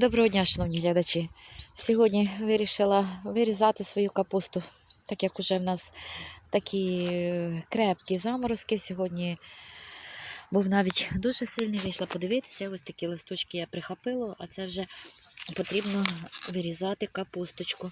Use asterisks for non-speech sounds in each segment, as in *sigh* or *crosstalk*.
Доброго дня, шановні глядачі. Сьогодні вирішила вирізати свою капусту, так як уже в нас такі е, крепкі заморозки. Сьогодні був навіть дуже сильний, вийшла подивитися. Ось такі листочки я прихопила, а це вже потрібно вирізати капусточку.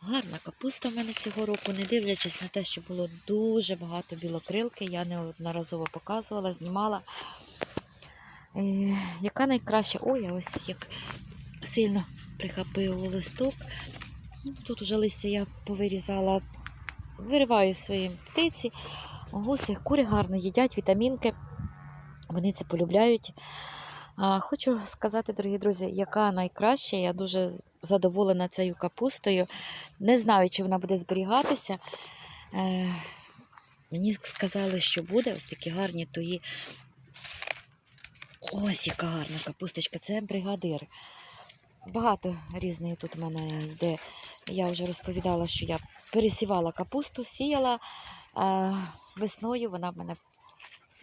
Гарна капуста в мене цього року, не дивлячись на те, що було дуже багато білокрилки. Я неодноразово показувала, знімала. Е, яка найкраща? Ой, а ось як сильно прихопив листок. Тут уже листя я повирізала, вириваю свої птиці. Гуси, кури гарно їдять, вітамінки. Вони це полюбляють. А, хочу сказати, дорогі друзі, яка найкраща. Я дуже задоволена цією капустою. Не знаю, чи вона буде зберігатися. Е, мені сказали, що буде ось такі гарні тої Ось яка гарна капусточка, це бригадир. Багато різної тут у мене йде. Я вже розповідала, що я пересівала капусту, сіяла весною. Вона в мене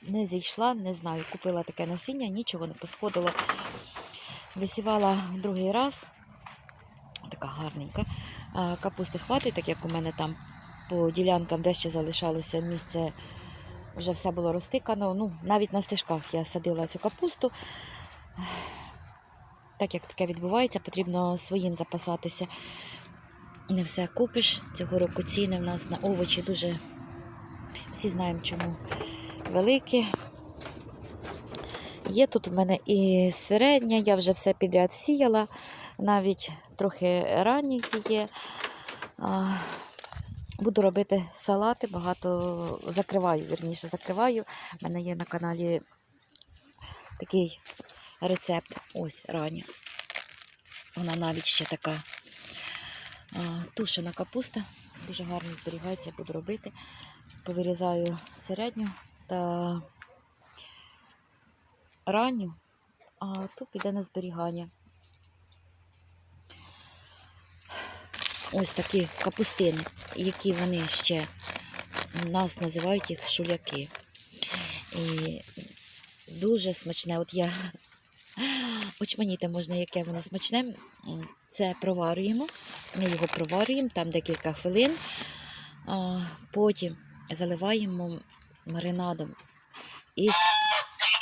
не зійшла, не знаю. Купила таке насіння, нічого не посходило. Висівала другий раз. Така гарненька. Капусти хватить, так як у мене там по ділянкам дещо залишалося місце вже все було розтикано. Ну, навіть на стежках я садила цю капусту. Так як таке відбувається, потрібно своїм запасатися. Не все купиш. Цього року ціни в нас на овочі дуже всі знаємо, чому великі. Є тут в мене і середня, я вже все підряд сіяла, навіть трохи ранні є. Буду робити салати, багато закриваю, вірніше закриваю. У мене є на каналі такий рецепт. Ось рані. Вона навіть ще така тушена капуста. Дуже гарно зберігається, буду робити. Повирізаю середню та ранню, а тут піде на зберігання. Ось такі капустини, які вони ще у нас називають їх шуляки. І дуже смачне. От я *laughs* очманіти можна, яке воно смачне. Це проварюємо. Ми його проварюємо там декілька хвилин. Потім заливаємо маринадом із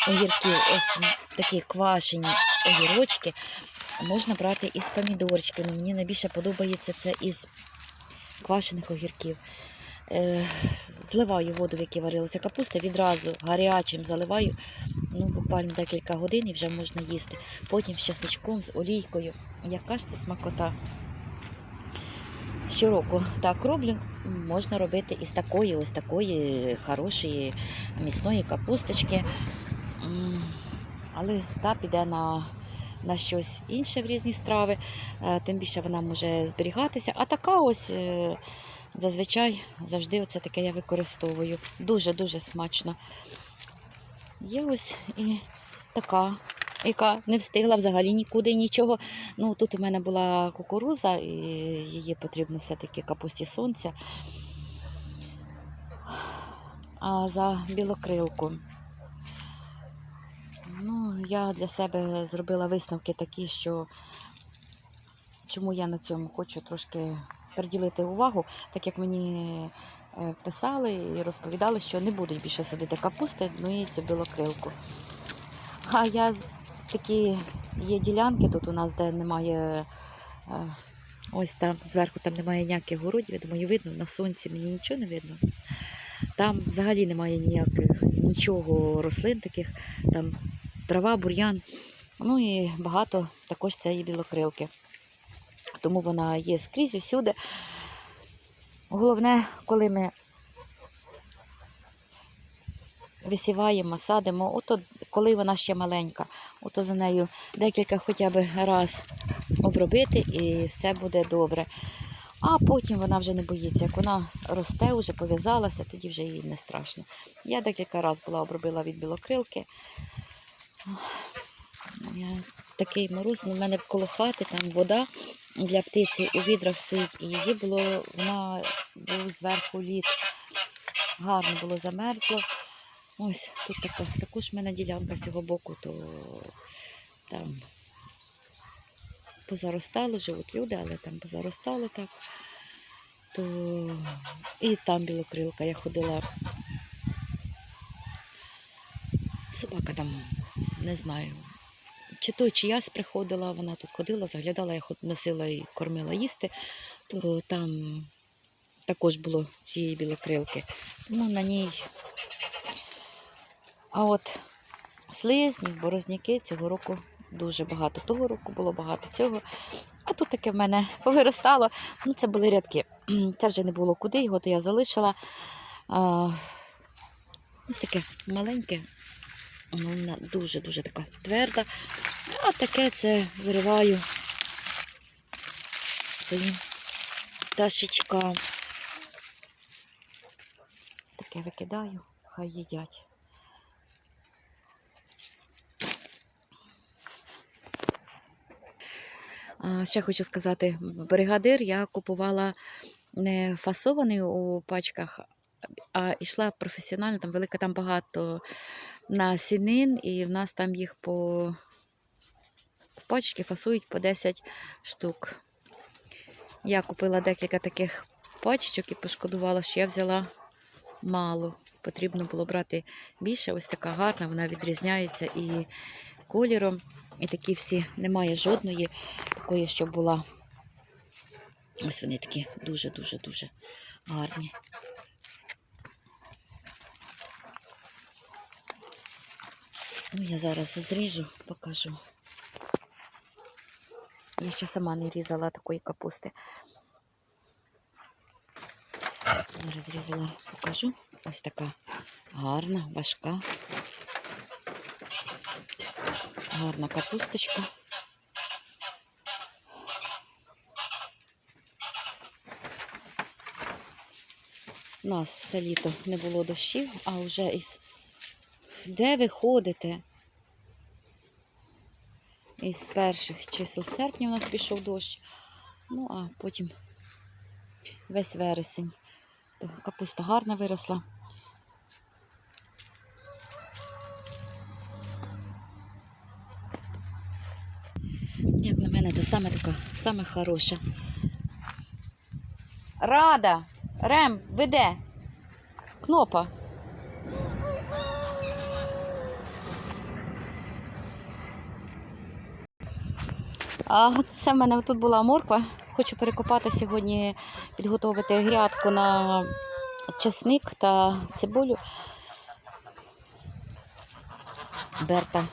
огірків. Ось такі квашені огірочки можна брати із помідорчиків. Ну, мені найбільше подобається це із квашених огірків. Е, Зливаю воду, в якій варилася капуста, відразу гарячим заливаю, ну, буквально декілька годин і вже можна їсти. Потім з чесничком, з олійкою. Яка ж це смакота? Щороку так роблю. Можна робити із такої, ось такої хорошої, міцної капусточки. Але та піде на на щось інше в різні страви, е, тим більше вона може зберігатися. А така ось е, зазвичай завжди оце таке я використовую. Дуже-дуже смачно. Є ось і така, яка не встигла взагалі нікуди нічого. Ну, Тут у мене була кукуруза, і її потрібно все-таки капусті сонця. А за білокрилку. Я для себе зробила висновки такі, що чому я на цьому хочу трошки приділити увагу, так як мені е, писали і розповідали, що не будуть більше садити капусти, ну і цю білокрилку. А я такі є ділянки тут у нас, де немає. е, Ось там зверху там немає ніяких городів, я думаю, видно, на сонці мені нічого не видно. Там взагалі немає ніяких нічого рослин таких, там трава, бур'ян. Ну і багато також цієї білокрилки. Тому вона є скрізь і всюди. Головне, коли ми висіваємо, садимо, ото коли вона ще маленька, ото за нею декілька хоча б раз обробити і все буде добре. А потім вона вже не боїться. Як вона росте, вже пов'язалася, тоді вже їй не страшно. Я декілька разів була обробила від білокрилки. Я, такий мороз, ну, в мене коло хати там вода для птиці у відрах стоїть, і її було, вона був зверху лід. Гарно було замерзло. Ось тут така, також в мене ділянка з цього боку, то там позаростало, живуть люди, але там позаростало так. То і там білокрилка. Я ходила. Собака там, не знаю. Чи то чиясь приходила, вона тут ходила, заглядала, я носила і кормила їсти, то там також було цієї білокрилки. Тому на ній. А от слизнів, борозняки цього року дуже багато. Того року було багато цього. А тут таке в мене повиростало. Ну, це були рядки. Це вже не було куди, його то я залишила. А, ось таке маленьке. Воно вона дуже-дуже така тверда. А таке це вириваю цим пташечкам. Таке викидаю, хай їдять. Ще хочу сказати, бригадир я купувала не фасований у пачках, а йшла професіонально, там велика, там багато насінин, і в нас там їх по в пачки фасують по 10 штук. Я купила декілька таких пачечок і пошкодувала, що я взяла мало. Потрібно було брати більше. Ось така гарна, вона відрізняється і кольором. І такі всі немає жодної такої, що була. Ось вони такі дуже-дуже дуже гарні. Ну, я зараз зріжу, покажу. Я ще сама не різала такої капусти. Зараз зрізала, покажу. Ось така гарна, важка. Гарна капусточка. У нас все літо не було дощів, а вже із де ви ходите? Із перших чисел серпня у нас пішов дощ. Ну, а потім весь вересень. Капуста гарна виросла. Як на мене, то саме така, саме хороша. Рада! Рем, веде! Кнопа. Це в мене тут була морква. Хочу перекопати сьогодні, підготувати грядку на чесник та цибулю. Берта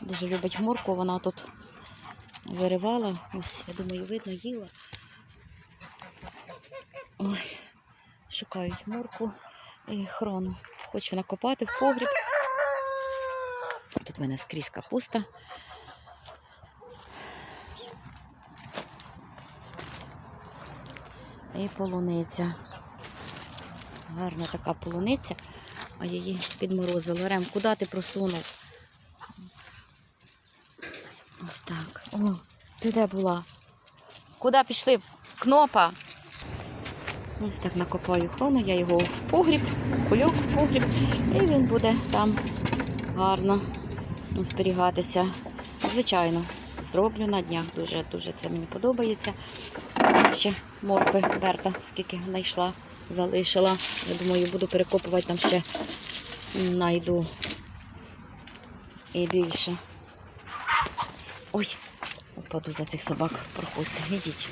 дуже любить моркву, вона тут виривала. Ось, я думаю, видно, їла. Ой, шукають моркву і хрону. Хочу накопати в погріб. Тут в мене скрізь капуста. І полуниця. Гарна така полуниця, а її підморозило. Рем, куди ти просунув? Ось так. О, ти де була? Куди пішли? Кнопа. Ось так накопаю хрону, я його в погріб, кульок в погріб, і він буде там гарно зберігатися. Звичайно, зроблю на днях. Дуже дуже це мені подобається. Ще моркви Берта, скільки знайшла, залишила. Я думаю, буду перекопувати там ще знайду і більше. Ой, упаду за цих собак. Проходьте, ідіть.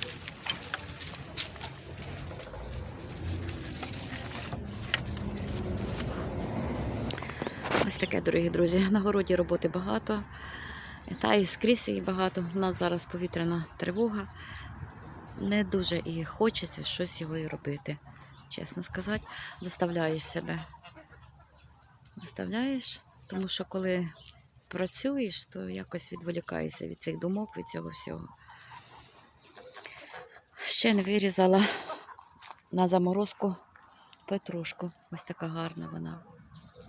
Ось таке, дорогі друзі. На городі роботи багато. Та і скрізь її багато. У нас зараз повітряна тривога. Не дуже і хочеться щось його і робити. Чесно сказати, заставляєш себе. Заставляєш, тому що коли працюєш, то якось відволікаєшся від цих думок, від цього всього. Ще не вирізала на заморозку петрушку. Ось така гарна вона.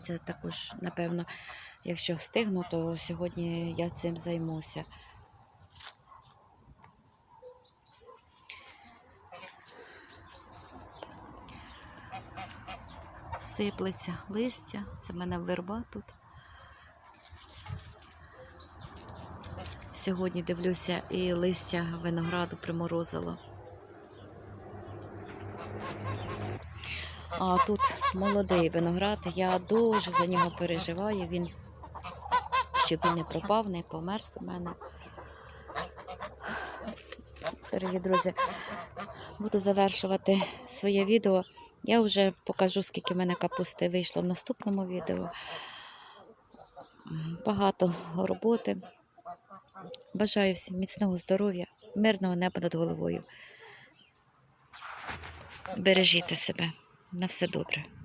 Це також, напевно, якщо встигну, то сьогодні я цим займуся. Сиплеться листя, це в мене верба тут. Сьогодні дивлюся і листя винограду приморозило. А тут молодий виноград. Я дуже за нього переживаю. Він щоб він не пропав, не померз у мене. Дорогі друзі, буду завершувати своє відео. Я вже покажу, скільки в мене капусти вийшло в наступному відео. Багато роботи. Бажаю всім міцного здоров'я, мирного неба над головою. Бережіть себе. На все добре.